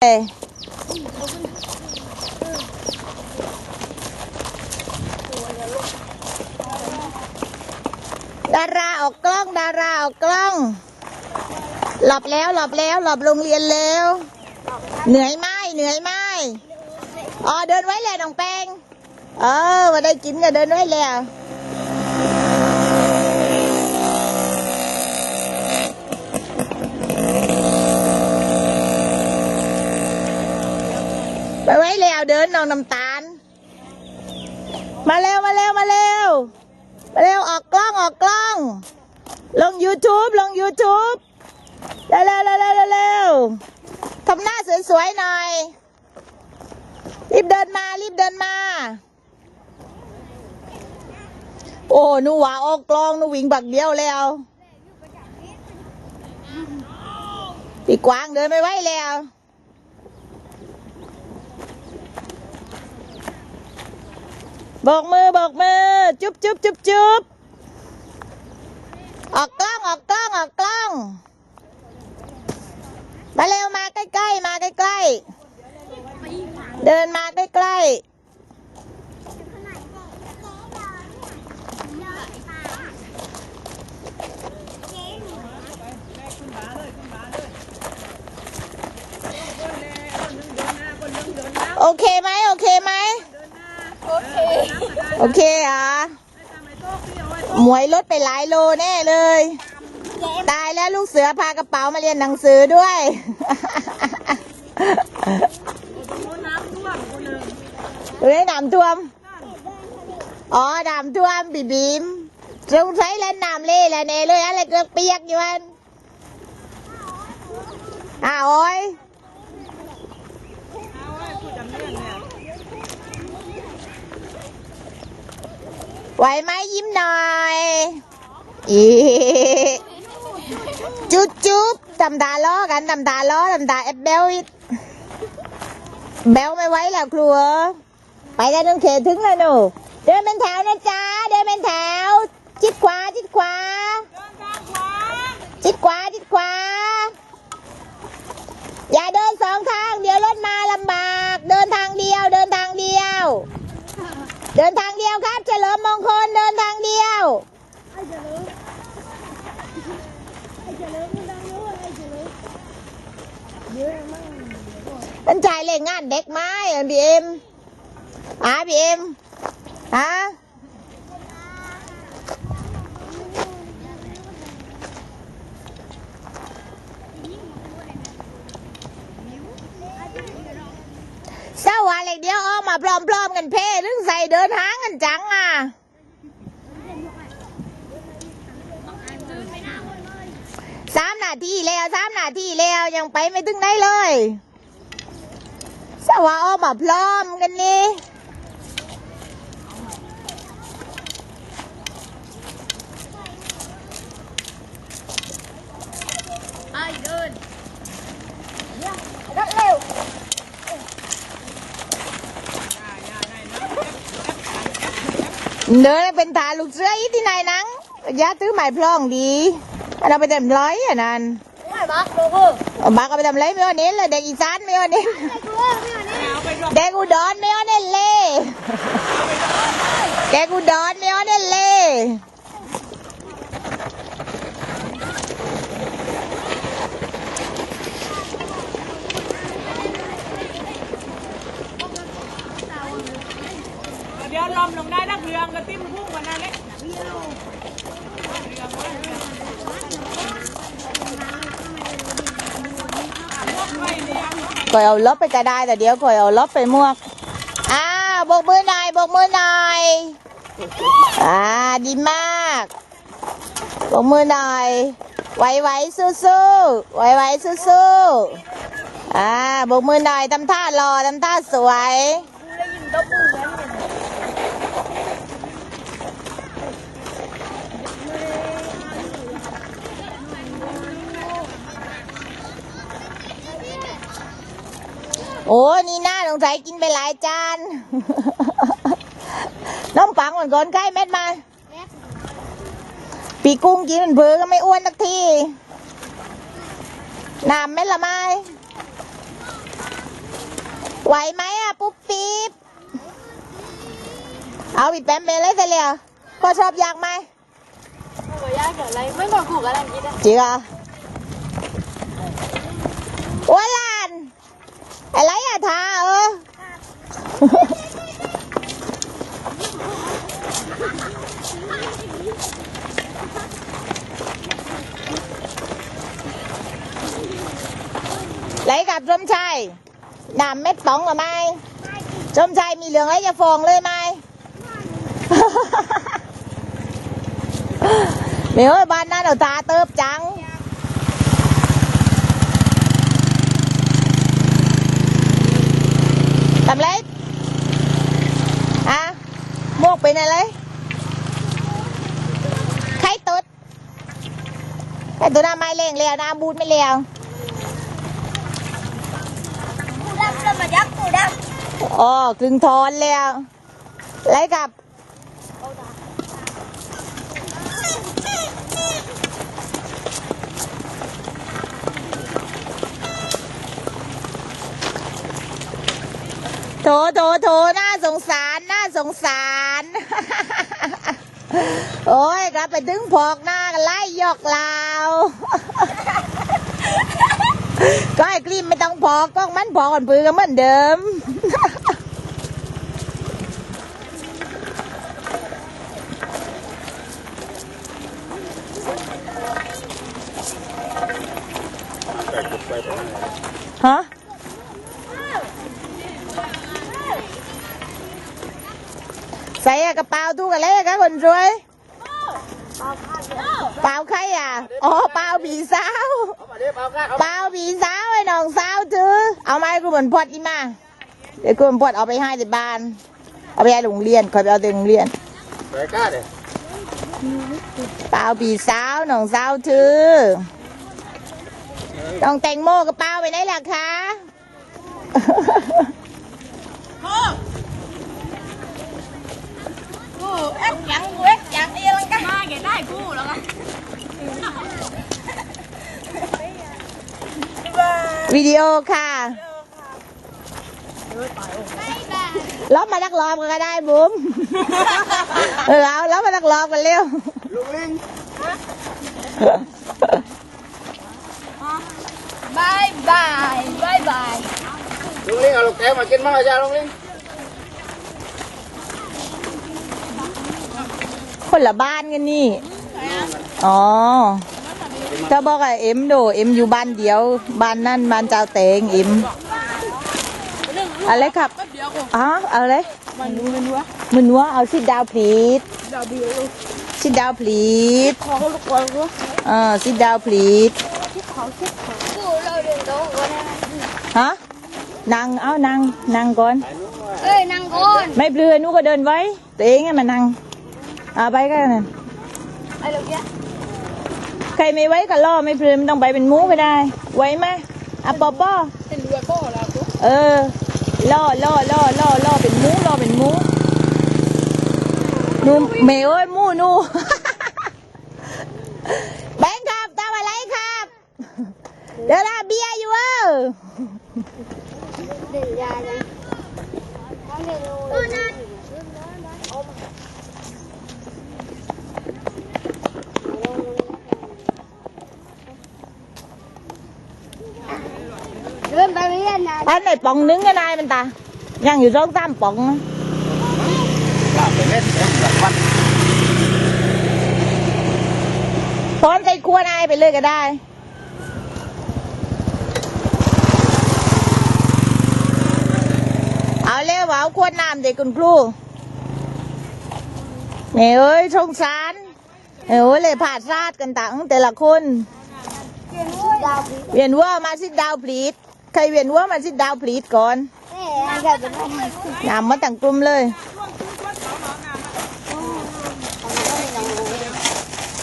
ดาราออกกล้องดาราออกกล้อง หลับแล้วหลับแล้วหลับโรงเรียนแล้ว เหนื่อยไหมเหนื่อยไหมอ๋อเดินไว้แล้วน้องแป้งเออมาได้กินก็เดินไว้แล้ว ไปไว้แล้วเดินน้องน้ำตาล มาเร็วมาเร็วมาเร็วมาเร็วออกกล้องออกกล้อง ลง YouTube ลง YouTube เร็วเร็วเร็วเร็วเร็วทำหน้าสวยๆหน่อย รีบเดินมารีบเดินมา โอ้หนูว่าออกกล้องหนูวิ่งบักเดียวแล้วพี่กวางเดินไม่ไหวแล้ว บอกมือบอกมือจุ๊บจุ๊บจุ๊บจุ๊บออกกล้องออกกล้องออกกล้องมาเร็วมาใกล้ๆมาใกล้ๆเดินมาใกล้ๆโอเคไหมโอเคไหม โอเคโอเคอะหมวยลดไปหลายโลแน่เลย ตายแล้วลูกเสือพากระเป๋ามาเรียนหนังสือด้วยตรงนี้น้ำท่วม อ๋อน้ำท่วมบีบีมสงสัยเล่นน้ำเล่แล้วเน่เลยอะไรเกือบเปียกอยู่อันอ้าวโอ้ย ไหวไหมยิ้มหน่อยอีจุ๊บจุ๊บทำตาล้อกันทำตาล้อทำตาแอบเบลอีกเบลไม่ไหวแล้วครัว ไปกันจนเขตถึงแล้วหนูเดินเป็นแถวนะจ๊ะเดินเป็นแถวจิดขวาจิดขวาจิดขวาจิดขวา อย่าเดินสองทาง เดี๋ยวรถมาลำบาก เดินทางเดียว เดินทางเดียว เดินทางเดียวครับ เฉลิมมงคลเดินทางเดียวเป็นชายเล่นงานเด็กไม้อะบีเอ็มอะบีเอ็มอะเศร้าวัน เดียวออกมาพร้อมๆกันเพ่ถึงใส่เดินทางกันจังอะสามนาทีแล้วสามนาทีแล้วยังไปไม่ถึงไหนเลยสว่าออกมาพร้อมกันนี่ เดินเป็นทาลูกเสืออีที่ไหนนังยาตื้อหมายพร่องดีอันเราไปเต็มร้อยอะนั่นไม่บักโลโก้เอาบักเอาไปทำไรไม่เอาเน้นเลยเด็กอีสานไม่เอาเน้นกูว่าไม่เอาเนี่ยเด็กอุดรไม่เอาเน้นเลยเด็กอุดรไม่เอาเน้นเลย เดี๋ยวลอมลงได้นักเรืองกระติ้มพุ่งกันนั่นแหละก่อยเอาล็อบไปก็ได้แต่เดี๋ยวก่อยเอาล็อบไปมวก อ้าวบกมือหน่อยบกมือหน่อยอ่าดีมากบกมือหน่อยไหวไหวสู้สู้ไหวไหวสู้สู้อ่าบกมือหน่อยทำท่ารอทำท่าสวยได้ยินตบมือแล้ว โอ้นี่น่าสงสัยกินไปหลายจาน น้องปังเหมือนก่อนใกล้เม็ดมา ปีกุ้งกินมันเบือก็ไม่อ้วนสักทีน้ำเม็ดละไม้ไหวไหมอะ ปุ๊บปิ๊บ เอาอีกแป๊มเมเลยแต่เลยก็ชอบยากไหมไม่ยากเกิดอะไรไม่บอกกูกำลังคิดอะจริงอะโอ้ยหลาน อะไรอะทาเออไหลกับชมชัยดำเม็ดตองหรือไม่ชมชัยมีเหลืองไรจะฟองเลยไหมเดี๋ยวบ้านนั้นเอาตาเติบจัง ทำไรอะมวกไปไหนเลยใครตุดใครตุด น้ำไม่เลี้ยงเลี้ยวน้ำบูดไม่เลี้ยวกูดำแล้วมายักกูดอ๋อกลึงทอนแล้วไรกับโถโถโถน่าสงสารน่าสงสาร โอ้ยกลับไปถึงพอกหน้ากันไล่หยอกลาว ก็ไอ้กรีมไม่ต้องพอกก็มันพอกันปือกันเหมือนเดิม ฮะใส่กระเป๋าตู้กันเลยค่ะคนรวย เปล่าใครอะ อ๋อเปล่าผีสาวเปล่าผีสาวไอ้น้องสาวถือ เอาไมาให้กูเหมือนพอดอีมา เดี๋ยวกูเหมือนพอดเอาไปให้ที่บ้าน เอาไปให้โรงเรียนคอยไปเอาที่โรงเรียนไปกล้าเด้เปล่าผีสาวน้องสาวถือน้องแตงโมกระเป๋าไปไหนล่ะคะำ กูเอ็กยังกูเอ็กยังเอียงกันมาแกได้กูแล้วกันวิดีโอค่ะล้อมมานักล้อมกันก็ได้บุ้มเออเอาล้อมมานักล้อมกันเร็วลุงลิงบายบายบายบายลุงลิงเอาลูกแก้วมากินมั้งอาจารย์ลุงลิง คนละบ้านกันนี่ อ๋อถ้าบอกอะเอ็มโด เอ็มอยู่บ้านเดียว บ้านนั่นบ้านเจ้าเตงเอ็มอะไรครับอ๋อเอาเลยมันนัวมันนัวมันนัวเอาสิดาวพลีดสิดาวพลีดขอลูกบอลกูเออสิดาวพลีดกูเราเดินโต๊ะกันฮะนั่งเอานั่งนั่งก่อนเอ้ยนั่งก่อนไม่เปลือยนูก็เดินไว้ตัวเองให้มานั่งเอาไปกันนะไอ้ลูกเนี้ยใครไม่ไว้ก็ล่อไม่เปลือยมันต้องไปเป็นหมูไปได้ ไว้ไหมอะปอปอเป็นเรือก็แล้วกูเออล่อล่อล่อล่อล่อเป็นหมูล่อเป็นหมูหนูเมย์เอ้ยหมูหนูแบงค์ครับทำอะไรครับ เดี๋ยวลาเบียร์อยู่เออเดินยาเลยทำเดินรู้เดินไป อันไหนป่องนึงก็นายมันตายังอยู่สองสามป่องลาไปเล่นเล่นแบบวัดพร้อมใจครัวนายไปเลยก็ได้เอาเร็วเอาขวดน้ำเด็กคุณครูเนี่ยเอ้ยสงสารเอ้ยเลยผ่าซาดกันตังแต่ละคนดาวเวียนว่ามาสิดาวพลีด รเวียนหัว่ามาสิดาวพลีดก่อนเอ๊ะอันนี้เป็นอะไรนำมาตั้งกลุ่มเลยเ